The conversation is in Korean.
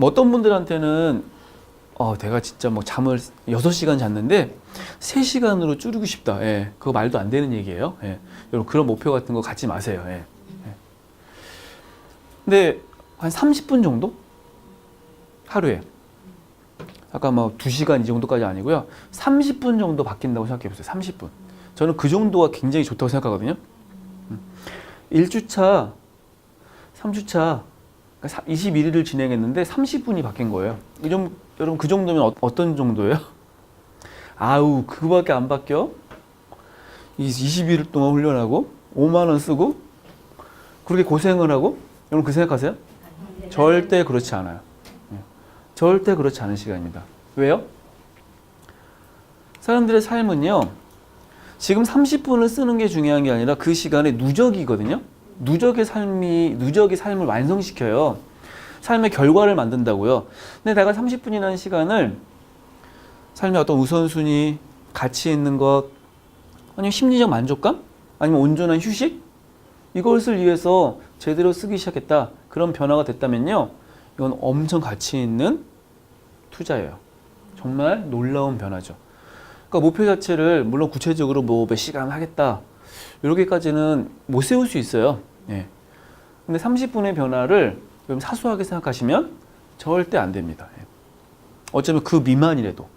뭐 어떤 분들한테는 어, 내가 진짜 뭐 잠을 6시간 잤는데 3시간으로 줄이고 싶다. 예. 그거 말도 안 되는 얘기예요. 예. 여러분 그런 목표 같은 거 갖지 마세요. 예. 예. 근데 한 30분 정도? 하루에. 아까 뭐 2시간 이 정도까지 아니고요. 30분 정도 바뀐다고 생각해 보세요. 30분. 저는 그 정도가 굉장히 좋다고 생각하거든요. 1주차, 3주차, 21일을 진행했는데 30분이 바뀐 거예요. 이 정, 여러분 그 정도면 어, 어떤 정도예요? 아우 그거밖에 안 바뀌어? 이 21일 동안 훈련하고 5만 원 쓰고 그렇게 고생을 하고 여러분 그 생각하세요? 절대 그렇지 않아요. 예. 절대 그렇지 않은 시간입니다. 왜요? 사람들의 삶은요. 지금 30분을 쓰는 게 중요한 게 아니라 그 시간에 누적이거든요. 누적의 삶이 누적이 삶을 완성시켜요. 삶의 결과를 만든다고요. 근데 내가 30분이라는 시간을 삶의 어떤 우선순위, 가치 있는 것, 아니면 심리적 만족감, 아니면 온전한 휴식 이것을 위해서 제대로 쓰기 시작했다. 그런 변화가 됐다면요, 이건 엄청 가치 있는 투자예요. 정말 놀라운 변화죠. 그러니까 목표 자체를 물론 구체적으로 뭐 몇 시간 하겠다 이렇게까지는 못 세울 수 있어요. 예. 근데 30분의 변화를 사소하게 생각하시면 절대 안 됩니다. 예. 어쩌면 그 미만이라도